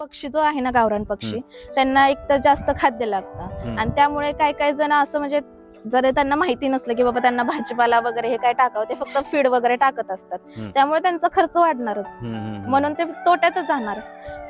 पक्षी जो आहे ना गावरान पक्षी त्यांना एक तर जास्त खाद्य लागतं. आणि त्यामुळे काही काही जण असं म्हणजे जर त्यांना माहिती नसलं की बाबा त्यांना भाजीपाला वगैरे हे काय टाकावं ते फक्त फीड वगैरे टाकत असतात. त्यामुळे त्यांचा खर्च वाढणारच. म्हणून ते तोट्यातच जाणार.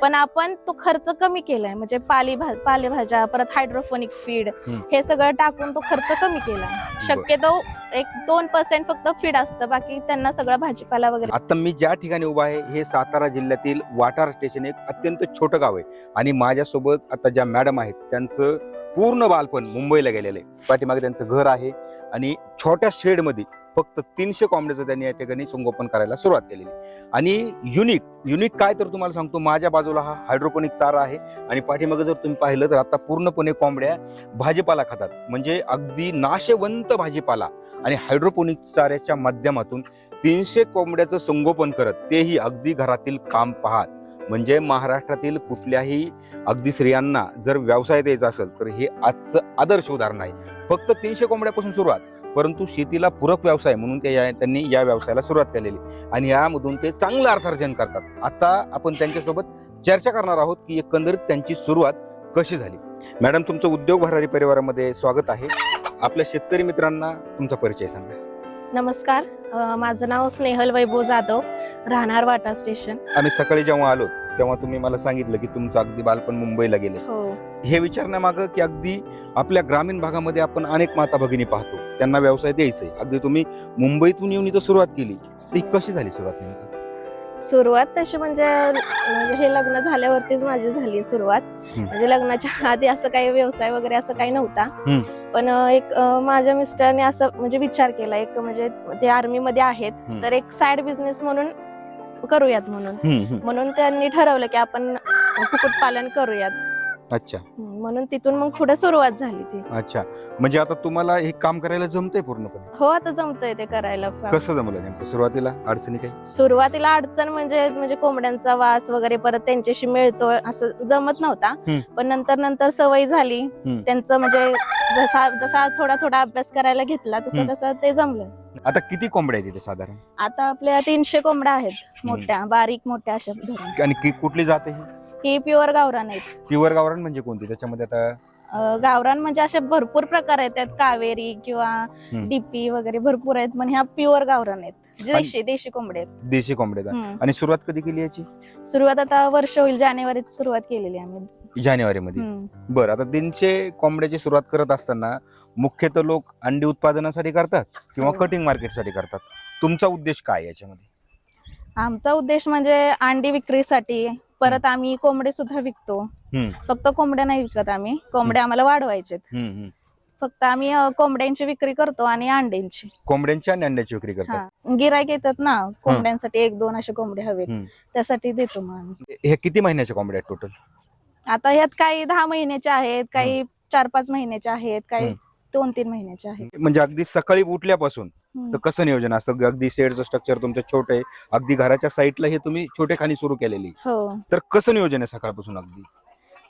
पण आपण तो खर्च कमी केलाय म्हणजे पालेभा पालेभाज्या परत हायड्रोफोनिक फीड. हे सगळं टाकून तो खर्च कमी केलाय. शक्यतो एक दोन पर्सेंट फक्त फीड असतं बाकी त्यांना सगळं भाजीपाला वगैरे. आता मी ज्या ठिकाणी उभा आहे हे सातारा जिल्ह्यातील वाटार स्टेशन एक अत्यंत छोटं गाव आहे. आणि माझ्यासोबत आता ज्या मॅडम आहेत त्यांचं पूर्ण बालपण मुंबईला गेलेलं आहे. पाठीमागे त्यांचं घर आहे आणि छोट्या शेडमध्ये फक्त तीनशे कोंबड्याचं त्यांनी या ठिकाणी संगोपन करायला सुरुवात केलेली. आणि युनिक युनिक काय तर तुम्हाला सांगतो. माझ्या बाजूला हा हायड्रोपोनिक चारा आहे आणि पाठीमागे जर तुम्ही पाहिलं तर आता पूर्णपणे कोंबड्या भाजीपाला खातात. म्हणजे अगदी नाशवंत भाजीपाला आणि हायड्रोपोनिक चाऱ्याच्या माध्यमातून तीनशे कोंबड्याचं संगोपन करत तेही अगदी घरातील काम पाहत. म्हणजे महाराष्ट्रातील कुठल्याही अगदी स्त्रियांना जर व्यवसायात द्यायचा असेल तर हे आजचं आदर्श उदाहरण आहे. फक्त तीनशे कोंबड्यापासून सुरुवात परंतु शेतीला पूरक व्यवसाय म्हणून ते या- त्यांनी या व्यवसायाला सुरुवात केलेली. आणि यामधून ते चांगलं अर्थार्जन करतात. आता आपण त्यांच्यासोबत चर्चा करणार आहोत की एकंदरीत त्यांची सुरुवात कशी झाली. मॅडम तुमचं उद्योग भरारी परिवारामध्ये स्वागत आहे. आपल्या शेतकरी मित्रांना तुमचा परिचय सांगा. नमस्कार. अं, माझं नाव स्नेहल वैभव जाधव राहणार वाटा स्टेशन. आम्ही सकाळी जेव्हा आलो तेव्हा तुम्ही मला सांगितलं की तुमचं अगदी बालपण मुंबईला गेले हो. हे विचारण्यामागं की अगदी आपल्या ग्रामीण भागामध्ये आपण अनेक माता भगिनी पाहतो. त्यांना व्यवसाय द्यायचंय. अगदी तुम्ही मुंबईतून येऊन इथं सुरुवात केली. ही कशी झाली सुरुवात नेमकं? सुरुवात तशी म्हणजे म्हणजे हे लग्न झाल्यावरतीच माझी झाली सुरुवात. म्हणजे लग्नाच्या आधी असं काही व्यवसाय वगैरे असं काही नव्हता. पण एक माझ्या मिस्टरने असं म्हणजे विचार केला एक म्हणजे ते आर्मी मध्ये आहेत. तर एक साइड बिझनेस म्हणून करूयात म्हणून. म्हणून त्यांनी ठरवलं की आपण कुक्कुटपालन करूयात अच्छा. म्हणून तिथून मग पुढे सुरुवात झाली ती. अच्छा. म्हणजे आता तुम्हाला हे काम करायला जमतंय पूर्णपणे? हो आता जमतंय ते करायला फार. कसं जमलं नेमकं? सुरुवातीला अडचणी काही? सुरुवातीला अडचण म्हणजे म्हणजे कोंबड्यांचा वास वगैरे परत त्यांच्याशी मिळतो असं जमत नव्हता. हम्म. पण नंतर नंतर सवय झाली. हम्म. त्यांचं म्हणजे जसा जसा थोडा थोडा अभ्यास करायला घेतला तसं हम्म. तसं ते जमलं. आता किती कोंबड्या आहेत तिथे साधारण? आता आपल्या तीनशे कोंबड्या आहेत मोठ्या बारीक मोठ्या अशा धरून आणि कि- कुठली जाते ही? ही प्युअर गावरान आहेत. प्युअर गावरान म्हणजे कोणती? त्याच्यामध्ये आता अं, गावरान म्हणजे असे भरपूर प्रकार आहेत. त्यात कावेरी किंवा डीपी वगैरे भरपूर आहेत पण ह्या प्युअर गावरान आहेत. देशी देशी कोंबडे आहेत. देशी कोंबड्या आहेत. हम्म. आणि सुरुवात कधी केली याची? सुरुवात आता वर्ष होईल जानेवारीत सुरुवात केलेली आम्ही. जानेवारी मध्ये हम्म. बरं आता तीनशे कोंबड्याची सुरुवात करत असताना मुख्यतः लोक अंडी उत्पादनासाठी करतात किंवा हो. कटिंग मार्केटसाठी करतात. तुमचा उद्देश काय याच्यामध्ये? आमचा उद्देश म्हणजे अंडी विक्रीसाठी परत आम्ही कोंबडे सुद्धा विकतो. फक्त कोंबड्या नाही विकत आम्ही. कोंबड्या आम्हाला वाढवायचेत. फक्त आम्ही कोंबड्यांची विक्री करतो आणि अंड्यांची. कोंबड्यांची आणि अंड्याची विक्री करतात हा. गिरायक येतात ना कोंबड्यांसाठी एक दोन असे कोंबडे हवेत. त्यासाठी देतो मग आम्ही. हे किती महिन्याच्या कोंबड्या आहेत टोटल आता यात काही दहा महिन्याच्या आहेत काही चार पाच महिन्याच्या आहेत काही. दोन तीन महिन्याच्या आहेत. म्हणजे अगदी सकाळी उठल्यापासून. तर कसं नियोजन असतं? अगदी शेडचं स्ट्रक्चर तुमचं छोटे आहे. अगदी घराच्या साईडला हे तुम्ही छोटे खाणी सुरू केलेली. हो. तर कसं नियोजन आहे सकाळपासून अगदी?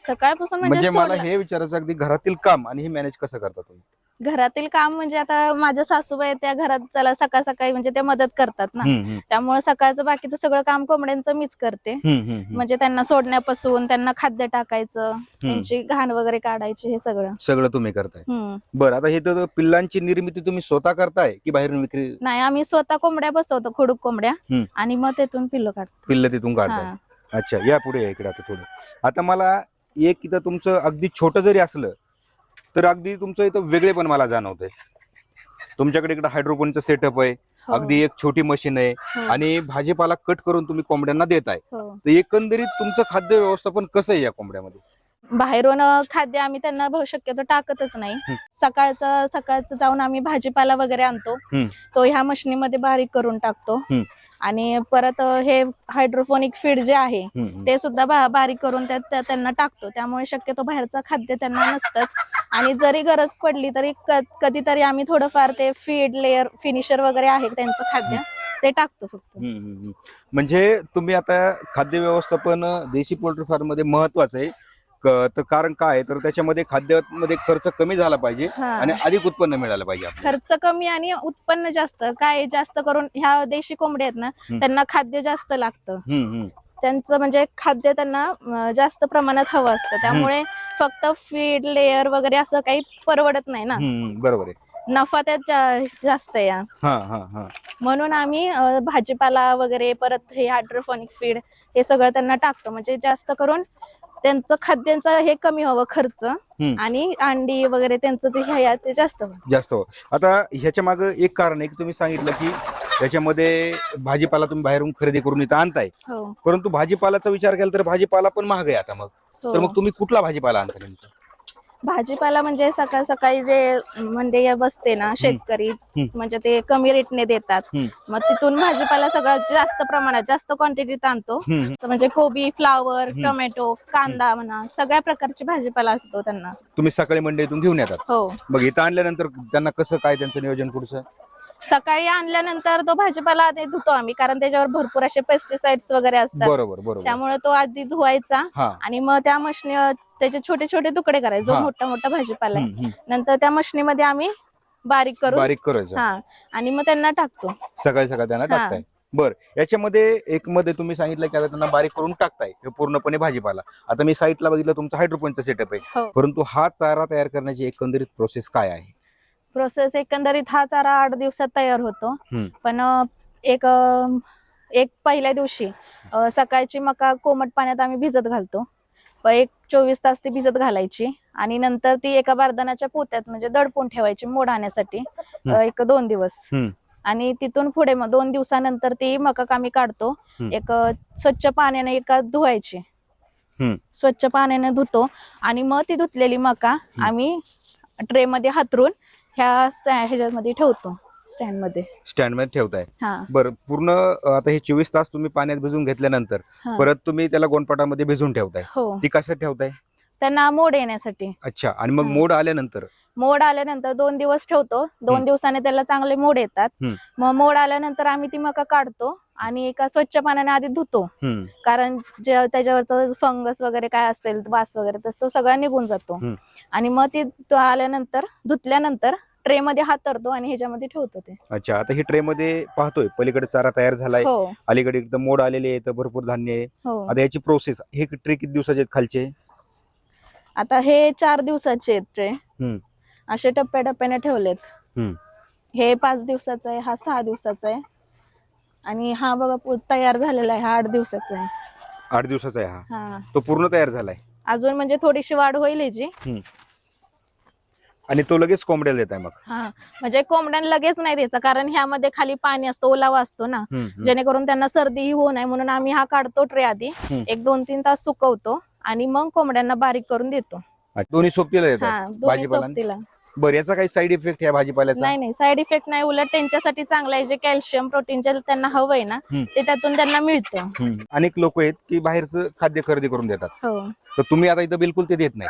सकाळपासून म्हणजे म्हणजे मला सोडलं- हे विचारायचं अगदी घरातील काम आणि हे मॅनेज कसं करता तुम्ही? घरातील काम म्हणजे आता माझ्या सासूबाई त्या घरात चला सकाळ सकाळी म्हणजे ते मदत करतात ना. त्यामुळे सकाळचं बाकीचं सगळं काम कोंबड्यांचं मीच करते. म्हणजे त्यांना सोडण्यापासून त्यांना खाद्य टाकायचं त्यांची घाण वगैरे काढायची हे सगळं. सगळं तुम्ही करताय. बरं आता हे तर पिल्लांची निर्मिती तुम्ही स्वतः करताय की बाहेरून विक्री? नाही आम्ही स्वतः कोंबड्या बसवतो खुडूक कोंबड्या. आणि मग तेथून पिल्लं काढतो. पिल्ल तिथून काढताय. हा. अच्छा या पुढे इकडे आता थोडं. आता मला एक इथं तुमचं अगदी छोटं जरी असलं तर अगदी तुमचं इथं वेगळे पण मला जाणवतंय तुमच्याकडे इकडे हायड्रोपोनचं सेटअप आहे हो. अगदी एक छोटी मशीन आहे हो. आणि भाजीपाला कट करून तुम्ही कोंबड्यांना देताय हो. तर एकंदरीत तुमचं खाद्य व्यवस्थापन कसं आहे या कोंबड्यामध्ये बाहेरून खाद्य आम्ही त्यांना शक्यतो टाकतच नाही. सकाळचं सकाळचं जाऊन आम्ही भाजीपाला वगैरे आणतो. तो ह्या मशनीमध्ये बारीक करून टाकतो. आणि परत हे हायड्रोफोनिक फीड जे आहे. ते सुद्धा बा- बारीक करून त्यांना टाकतो. त्यामुळे शक्यतो बाहेरचं खाद्य त्यांना नसतंच. आणि जरी गरज पडली तरी कधीतरी आम्ही थोडंफार ते फीड लेअर फिनिशर वगैरे आहे त्यांचं खाद्य ते टाकतो फक्त. म्हणजे तुम्ही आता खाद्य व्यवस्थापन देशी पोल्ट्री फार्ममध्ये महत्वाचं आहे. तर कारण काय आहे? तर त्याच्यामध्ये खाद्यामध्ये खर्च कमी झाला पाहिजे हा. आणि अधिक उत्पन्न मिळालं पाहिजे आपल्याला. खर्च कमी आणि उत्पन्न जास्त काय जास्त करून ह्या देशी कोंबड्या आहेत ना हम्म. त्यांना खाद्य जास्त लागतं हम्म, हम्म. त्यांचं म्हणजे खाद्य त्यांना अं, जास्त प्रमाणात हवं असतं त्यामुळे फक्त फीड लेअर वगैरे असं काही परवडत नाही ना हम्म, बरोबर आहे नफा त्यात जा- जास्त आहे या हा हा हा म्हणून आम्ही अं, भाजीपाला वगैरे परत हे हायड्रोफोनिक फीड हे सगळं त्यांना टाकतो म्हणजे जास्त करून त्यांचं खाद्यांचं हे कमी हवं खर्च आणि अंडी वगैरे त्यांचं जे हे आहे ते जास्त. जास्त हो. आता ह्याच्या मागे एक कारण आहे की तुम्ही सांगितलं की याच्यामध्ये भाजीपाला तुम्ही बाहेरून खरेदी करून इथं आणताय. हो. परंतु भाजीपालाचा विचार केला तर भाजीपाला पण महाग आहे आता मग. तर हो. मग तुम्ही कुठला भाजीपाला आणता नेमकं? भाजीपाला म्हणजे सकाळ सकाळी जे म्हणजे हे बसते ना शेतकरी. म्हणजे ते कमी रेटने देतात. मग तिथून भाजीपाला सगळं जास्त प्रमाणात जास्त क्वांटिटीत आणतो. म्हणजे कोबी फ्लावर. टोमॅटो कांदा म्हणा सगळ्या प्रकारची भाजीपाला असतो त्यांना. तुम्ही सकाळी मंडईतून घेऊन येतात. हो. मग इथं आणल्यानंतर त्यांना कसं काय त्यांचं नियोजन पुढचं? सकाळी आणल्यानंतर तो भाजीपाला आधी धुतो आम्ही कारण त्याच्यावर भरपूर असे पेस्टिसाइड्स वगैरे असतात. बरोबर बरोबर. त्यामुळे तो आधी धुवायचा हा. आणि मग त्या मशनी त्याचे छोटे छोटे तुकडे करायचे जो हा. मोठा मोठा भाजीपाला आहे. हम्म, हम्म. नंतर त्या मशनीमध्ये आम्ही बारीक करून बारीक करायचं. हा आणि मग त्यांना टाकतो. सकाळी सकाळी त्यांना हा. टाकताय. बर याच्यामध्ये एक मध्ये तुम्ही सांगितलं की आता त्यांना बारीक करून टाकताय हे पूर्णपणे भाजीपाला. आता मी साईटला बघितलं तुमचं हायड्रोपोनचा सेटअप आहे. हो. परंतु हा चारा तयार करण्याची एकंदरीत प्रोसेस काय आहे? प्रोसेस एकंदरीत हा चारा आठ दिवसात तयार होतो हम्म. पण अं, एक अं, एक पहिल्या दिवशी अं, सकाळची मका कोमट पाण्यात आम्ही भिजत घालतो प एक चोवीस तास ती भिजत घालायची आणि नंतर ती एका बारदानाच्या पोत्यात म्हणजे दडपून ठेवायची मोड आणण्यासाठी अं, एक दोन दिवस हम्म. आणि तिथून पुढे मग दोन दिवसानंतर ती मका आम्ही काढतो हम्म. एक अं, स्वच्छ पाण्याने एका धुवायची हम्म. स्वच्छ पाण्याने धुतो आणि मग ती धुतलेली मका आम्ही ट्रे मध्ये हातरून ह्या स्टॅ- ह्याच्यामध्ये ठेवतो स्टँडमध्ये स्टँडमध्ये ठेवताय. हा. बरं पूर्ण अं, आता हे चोवीस तास तुम्ही पाण्यात भिजून घेतल्यानंतर हा. परत तुम्ही त्याला गोनपाटामध्ये भिजून ठेवताय. हो. ती कसं ठेवताय? त्यांना मोड येण्यासाठी. अच्छा आणि मग हा. मोड आल्यानंतर? मोड आल्यानंतर दोन दिवस ठेवतो. दोन हम्म. दिवसाने त्याला चांगले मोड येतात. हम्म. मग मोड आल्यानंतर आम्ही ती मका काढतो आणि एका स्वच्छ पाण्याने आधी धुतो. हम्म, कारण जे त्याच्यावरचं फंगस वगैरे काय असेल वास वगैरे तर तो सगळा निघून जातो. हम्म. आणि मग ती तो आल्यानंतर धुतल्यानंतर ट्रे मध्ये हातरतो आणि ह्याच्यामध्ये ठेवतो ते. अच्छा आता ही ट्रे मध्ये पाहतोय. पलीकडे चारा तयार झालाय. हो. अलीकडे एकदम मोड आलेले आहेत भरपूर धान्य आहे. हो. आता याची प्रोसेस हे ट्रे किती दिवसाचे आहेत खालचे? आता हे चार दिवसाचे आहेत ट्रे. हम्म. असे टप्प्याटप्प्याने ठेवलेत. हम्म. हे पाच दिवसाचा आहे हा सहा दिवसाचा आहे. आणि हा बघा पु- तयार झालेला आहे हा आठ दिवसाचा आहे. आठ दिवसाचा आहे हा. हा. तो पूर्ण तयार झालाय. अजून म्हणजे थोडीशी वाढ होईल याची आणि तो लगेच कोंबड्याला देत आहे मग. हा म्हणजे कोंबड्यांना लगेच नाही द्यायचा कारण ह्यामध्ये खाली पाणी असतं ओलावा असतो ना. हम्म, हम्म. जेणेकरून त्यांना सर्दीही होऊ नये म्हणून आम्ही हा काढतो ट्रे आधी. हम्म. एक दोन तीन तास सुकवतो आणि मग कोंबड्यांना बारीक करून देतो. अच्छा, दोन्ही सोबतीला हा देतात दोन्ही भाजीपाला सोबतीला. बरं याचा काही साईड इफेक्ट या भाजीपाल्याचा? नाही नाही साईड इफेक्ट नाही उलट त्यांच्यासाठी चांगलं आहे जे कॅल्शियम प्रोटीन जे त्यांना हवंय ना हम्म. ते त्यातून त्यांना मिळतं. हम्म. अनेक लोक आहेत की बाहेरचं खाद्य खरेदी करून देतात. हो. तर तुम्ही आता इथं बिलकुल ते देत नाही.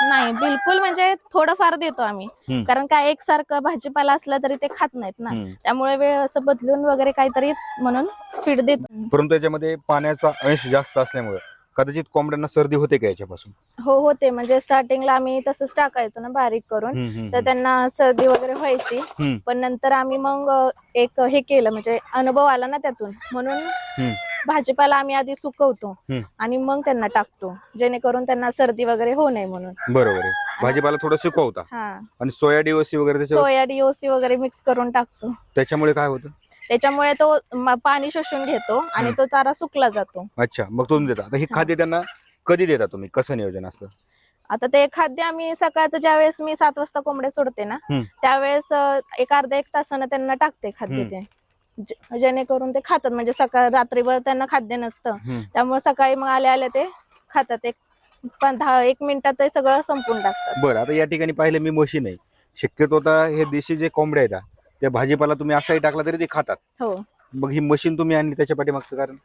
नाही बिलकुल म्हणजे थोडंफार देतो आम्ही हम्म. कारण काय एकसारखं भाजीपाला असला तरी ते खात नाहीत ना हम्म. त्यामुळे वेळ असं बदलून वगैरे काहीतरी म्हणून फीड देतो परंतु याच्यामध्ये पाण्याचा अंश जास्त असल्यामुळे कदाचित कोंबड्यांना सर्दी होते का याच्यापासून? हो होते. म्हणजे स्टार्टिंगला आम्ही तसंच टाकायचो ना बारीक करून. हम्म, हम्म, तर त्यांना सर्दी वगैरे व्हायची. पण नंतर आम्ही मग एक हे केलं. म्हणजे अनुभव आला ना त्यातून. म्हणून हम्म. भाजीपाला आम्ही आधी सुकवतो हम्म. आणि मग त्यांना टाकतो. जेणेकरून त्यांना सर्दी वगैरे होऊ नये म्हणून. बरोबर आहे. भाजीपाला थोडं सुकवता. हा. आणि सोया डिओसी वगैरे त्याच्यावर सोया डीओसी वगैरे मिक्स करून टाकतो. त्याच्यामुळे काय होतं? त्याच्यामुळे तो पाणी शोषून घेतो आणि. तो चारा सुकला जातो. अच्छा मग तुम्ही देता. आता हे खाद्य त्यांना कधी देता तुम्ही? कसं नियोजन असतं? आता ते खाद्य आम्ही सकाळचं ज्यावेळेस मी सात वाजता कोंबडे सोडते ना हम्म. त्यावेळेस अ, एक अर्धा एक तासानं त्यांना टाकते खाद्य हम्म. ते. जे- जेणेकरून ते खातात. म्हणजे सकाळ रात्रीभर त्यांना खाद्य नसतं. हम्म. त्यामुळे सकाळी मग आले आले ते खातात. एक पण दहा एक मिनिटात ते सगळं संपून टाकतात. बरं आता या ठिकाणी पाहिलं मी मशीन आहे शक्यतो आता हे देशी जे कोंबड्या आहेत त्या भाजीपाला तुम्ही असाही टाकला तरी ते खातात. हो. मग ही मशीन तुम्ही आणली त्याच्या पाठीमागचं कारण?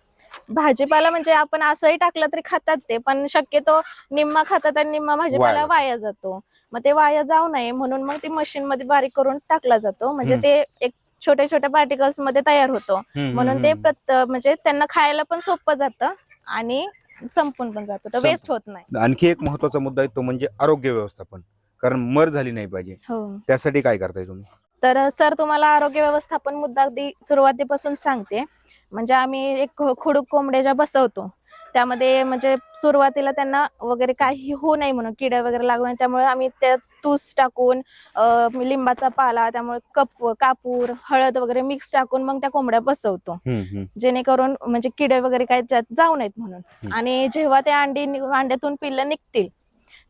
भाजीपाला म्हणजे आपण असंही टाकलं तरी खातात ते पण शक्यतो निम्मा खातात आणि निम्मा भाजीपाला वाया वाया जातो. मग ते वाया जाऊ नये म्हणून मग ते मशीन मध्ये बारीक करून टाकला जातो. म्हणजे. ते एक छोट्या छोट्या पार्टिकल्समध्ये तयार होतो. म्हणून ते प्रत म्हणजे त्यांना खायला पण सोपं जातं आणि संपून पण जातं. तर वेस्ट होत नाही. आणखी एक महत्त्वाचा मुद्दा आहे तो म्हणजे आरोग्य व्यवस्थापन. कारण मर झाली नाही पाहिजे. हो. त्यासाठी काय करताय तुम्ही? तर सर तुम्हाला आरोग्य व्यवस्थापन मुद्दा अगदी सुरुवातीपासून सांगते. म्हणजे आम्ही एक खुडूक कोंबड्या ज्या बसवतो. त्यामध्ये म्हणजे सुरुवातीला त्यांना वगैरे काही होऊ नये म्हणून किडे वगैरे लागू नये. त्यामुळे आम्ही त्यात तूस टाकून लिंबाचा पाला त्यामुळे कप कापूर हळद वगैरे मिक्स टाकून मग त्या कोंबड्या बसवतो. जेणेकरून म्हणजे किडे वगैरे काही जाऊ नयेत म्हणून. आणि जेव्हा ते अंडी अंड्यातून पिल्लं निघतील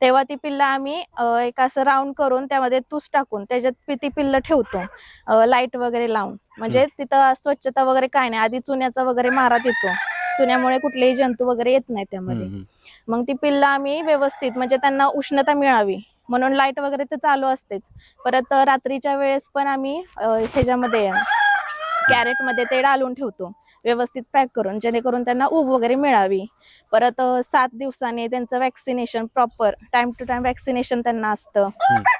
तेव्हा ती पिल्लं आम्ही एक असं राऊंड करून त्यामध्ये तूस टाकून त्याच्यात ती पिल्लं ठेवतो लाइट वगैरे लावून. म्हणजे तिथं स्वच्छता वगैरे काय नाही. आधी चुन्याचा वगैरे मारा देतो. चुन्यामुळे कुठलेही जंतू वगैरे येत नाही त्यामध्ये. मग ती पिल्लं आम्ही व्यवस्थित म्हणजे त्यांना उष्णता मिळावी. म्हणून लाइट वगैरे तर चालू असतेच. परत रात्रीच्या वेळेस पण आम्ही ह्याच्यामध्ये कॅरेटमध्ये ते डालून ठेवतो. व्यवस्थित पॅक करून जेणेकरून त्यांना ऊब वगैरे मिळावी. परत सात दिवसांनी त्यांचं vaccination proper time to time vaccination त्यांना असतं.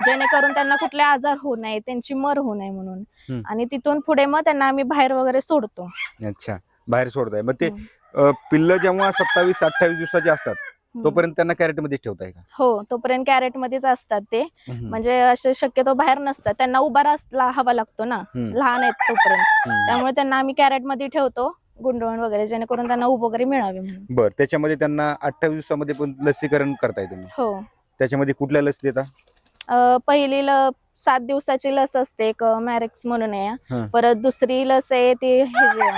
जेणेकरून त्यांना कुठले आजार होऊ नये त्यांची मर होऊ नये म्हणून. आणि तिथून पुढे मग त्यांना आम्ही बाहेर वगैरे सोडतो. अच्छा. बाहेर सोडताय. मग ते पिल्लं जेव्हा सत्तावीस अठ्ठावीस दिवसाचे असतात तोपर्यंत त्यांना कॅरेटमध्ये ठेवताय का? हो तोपर्यंत कॅरेट मध्येच असतात ते. म्हणजे असे शक्यतो बाहेर नसतात. त्यांना उभा हवा लागतो ना. लहान आहेत तोपर्यंत. त्यामुळे त्यांना आम्ही कॅरेटमध्ये ठेवतो गुंडवण वगैरे जेणेकरून त्यांना ऊब वगैरे मिळावे म्हणून. बर त्याच्यामध्ये त्यांना अठ्ठावीस दिवसामध्ये पण लसीकरण करताय तुम्ही? हो. त्याच्यामध्ये कुठल्या लस देता? अं, पहिली ल सात दिवसाची लस असते एक मॅरेक्स म्हणून आहे. हं. परत दुसरी लस आहे ती हे जे,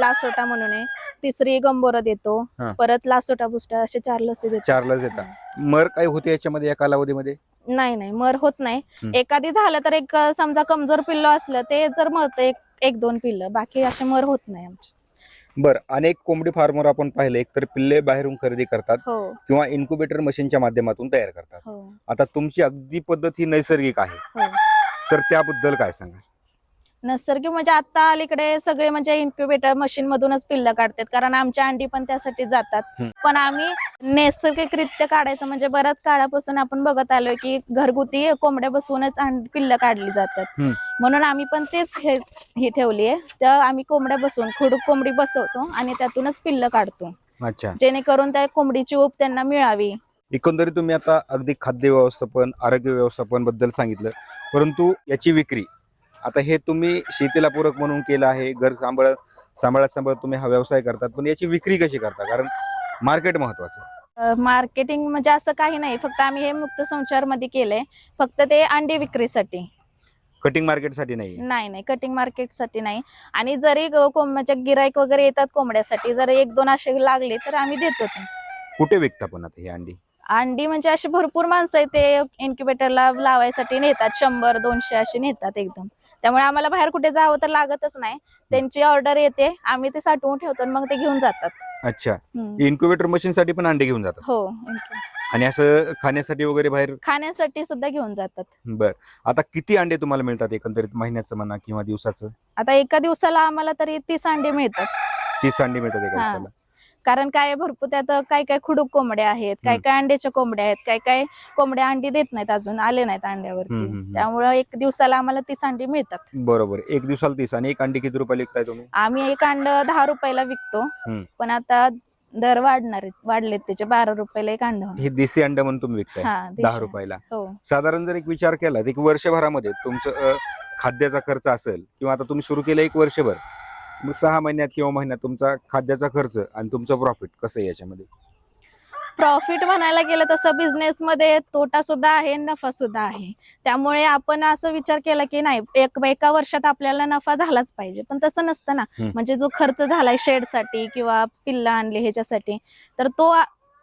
लासोटा म्हणून आहे. तिसरी गंबोरा देतो. हं. परत लासोटा बुस्टर असे चार लसी देतो. चार लस देता. मर काय होते याच्यामध्ये या कालावधीमध्ये? नाही नाही. मर होत नाही. एखादी झालं तर एक अं, समजा कमजोर पिल्लं असलं ते जर मरतं एक एक दोन पिल्लं बाकी असे मर होत नाही आमचे. बर अनेक कोंबडी फार्मर आपण पाहिले एकतर पिल्ले बाहेरून खरेदी करतात हो. किंवा इन्क्युबेटर मशीनच्या माध्यमातून तयार करतात. हो. आता तुमची अगदी पद्धत ही नैसर्गिक आहे. हो. तर त्याबद्दल काय सांगा नैसर्गिक म्हणजे आता अलीकडे सगळे म्हणजे इन्क्युबेटर मशीन मधूनच पिल्लं काढतात. कारण आमच्या अंडी पण त्यासाठी जातात. पण आम्ही नैसर्गिकरित्या काढायचं म्हणजे बऱ्याच काळापासून आपण बघत आलोय की घरगुती कोंबड्या बसवूनच अंड- पिल्लं काढली जातात. म्हणून आम्ही पण तेच हे ठेवली आहे त्या आम्ही कोंबड्या बसवून खुडूक कोंबडी बसवतो आणि त्यातूनच पिल्लं काढतो. अच्छा. जेणेकरून त्या कोंबडीची ऊब त्यांना मिळावी. एकंदरीत तुम्ही आता अगदी खाद्य व्यवस्थापन आरोग्य व्यवस्थापनबद्दल सांगितलं. परंतु याची विक्री आता हे तुम्ही शेतीला पूरक म्हणून केलं आहे घर सांभाळ सांभाळत सांभाळत तुम्ही हा व्यवसाय करतात पण याची विक्री कशी करता? कारण मार्केट महत्वाचं मार्केटिंग म्हणजे असं काही नाही फक्त आम्ही हे मुक्त संचारमध्ये केलंय फक्त ते अंडी विक्रीसाठी. कटिंग मार्केटसाठी नाही नाही नाही कटिंग मार्केटसाठी नाही. आणि जरी ग- कोंब- म्हणजे गिराईक वगैरे येतात कोंबड्यासाठी जर एक दोन असे लागले तर आम्ही देतो ते. कुठे विकता पण आता ही अंडी? अंडी म्हणजे अशी भरपूर माणसं आहे ते इन्क्युबेटरला लावायसाठी नेतात शंभर दोनशे अशी नेतात एकदम. त्यामुळे आम्हाला बाहेर कुठे जावं तर लागतच नाही. त्यांची ऑर्डर येते आम्ही ते साठवून ठेवतो आणि मग ते घेऊन जातात. अच्छा. हम्म. इन्क्युबेटर मशीन साठी पण अंडे घेऊन जातात. हो. आणि असं खाण्यासाठी वगैरे बाहेर? खाण्यासाठी सुद्धा घेऊन जातात. बर. आता किती अंडे तुम्हाला मिळतात एकंदरीत महिन्याचं म्हणा किंवा दिवसाचं? आता एका दिवसाला आम्हाला तरी तीस अंडी मिळतात. तीस अंडी मिळतात एका हा. दिवसाला. कारण काय भरपूर त्यात काय काय खुडूक कोंबड्या आहेत काय काय अंड्याच्या कोंबड्या आहेत काय काय कोंबड्या अंडी देत नाहीत अजून आले नाहीत अंड्यावरती. त्यामुळं एक दिवसाला आम्हाला तीस अंडी मिळतात बरोबर एक दिवसाला तीस आणि एक अंडी किती रुपयाला विकताय तुम्ही आम्ही एक अंड दहा रुपयाला विकतो. पण आता दर वाढणार वाढलेत त्याचे बारा रुपयाला एक अंड. हे देशी अंड म्हणून तुम्ही विकताय दहा. रुपयाला हो साधारण जर एक विचार केला तर एक वर्षभरामध्ये तुमचं खाद्याचा खर्च असेल किंवा आता तुम्ही सुरू केलं एक वर्षभर मग सहा महिन्यात किंवा महिन्यात तुमचा खाद्याचा खर्च आणि तुमचं प्रॉफिट कसं आहे याच्यामध्ये? प्रॉफिट म्हणायला गेलं तसं बिझनेस मध्ये तोटा सुद्धा आहे नफा सुद्धा आहे. त्यामुळे आपण असं विचार केला की नाही एक एका वर्षात आपल्याला नफा झालाच पाहिजे. पण तसं नसतं ना. म्हणजे जो खर्च झालाय शेडसाठी किंवा पिल्ला आणले ह्याच्यासाठी तर तो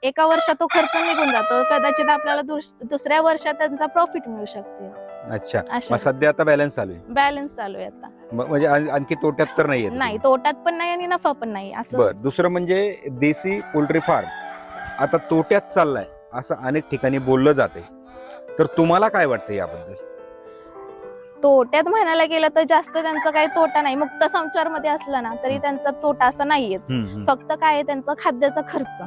एका वर्षात तो खर्च निघून जातो. कदाचित आपल्याला दुस- दुसऱ्या वर्षात त्यांचा प्रॉफिट मिळू शकते. अच्छा. मग सध्या आता बॅलन्स चालू आहे. बॅलन्स चालू आहे आता. म- म्हणजे आण- आणखी तोट्यात तर नाहीये नाही तोट्यात पण नाही आणि नफा पण नाही असं. बर. दुसरं म्हणजे देशी पोल्ट्री फार्म आता तोट्यात चाललाय असं अनेक ठिकाणी बोललं जाते तर तुम्हाला काय वाटतं याबद्दल? तोट्यात म्हणायला गेलं तर जास्त त्यांचा काही तोटा नाही. मुक्त संचारमध्ये असलं ना तरी त्यांचा तोटा असा नाहीयेच. फक्त काय आहे त्यांचा खाद्याचा खर्च.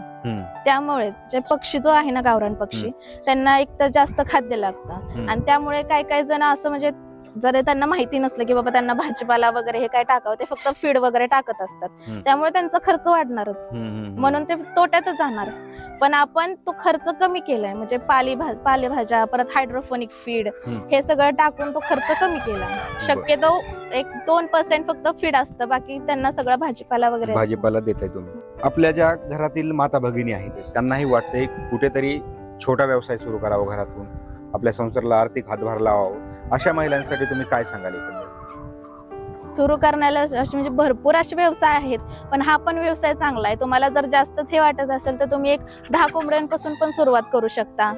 त्यामुळेच जे पक्षी जो आहे ना गावरान पक्षी त्यांना एक तर जास्त खाद्य लागतं. आणि त्यामुळे काय काय जण असं म्हणजे जर त्यांना माहिती नसलं की बाबा त्यांना भाजीपाला वगैरे हे काय टाकावं ते फक्त फीड वगैरे टाकत असतात. त्यामुळे त्यांचा खर्च वाढणारच. म्हणून ते तोट्यातच जाणार. पण आपण तो खर्च कमी केलाय म्हणजे पालेभा पालेभाज्या परत हायड्रोफोनिक फीड. हे सगळं टाकून तो खर्च कमी केला शक्यतो एक दोन पर्सेंट फक्त फीड असतं बाकी त्यांना सगळं भाजीपाला वगैरे. भाजीपाला देताय तुम्ही. आपल्या ज्या घरातील माता भगिनी आहेत त्यांनाही वाटतंय कुठेतरी छोटा व्यवसाय सुरू करावा घरातून. आपल्या संसाराला आर्थिक हातभार लावावं अशा महिलांसाठी तुम्ही काय सांगाल? सुरू करण्याला म्हणजे भरपूर असे व्यवसाय आहेत पण हा पण व्यवसाय चांगला आहे तुम्हाला जर जास्तच हे वाटत असेल तर तुम्ही एक दहा कोंबड्यांपासून पण सुरुवात करू शकता.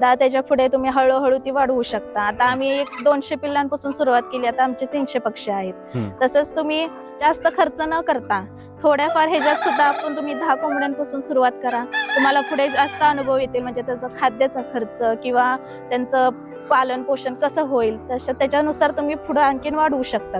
दहा त्याच्या पुढे तुम्ही हळूहळू ती वाढवू शकता आता आम्ही एक दोनशे पिल्लांपासून सुरुवात केली आता आमचे तीनशे पक्षी आहेत. तसंच तुम्ही जास्त खर्च न करता थोड्याफार ह्याच्यात सुद्धा आपण तुम्ही दहा कोंबड्यांपासून सुरुवात करा. तुम्हाला पुढे जास्त अनुभव येतील म्हणजे त्याचा खाद्याचा खर्च किंवा त्यांचं पालन पोषण कसं होईल तसं त्याच्यानुसार तुम्ही पुढे आणखीन वाढवू शकता.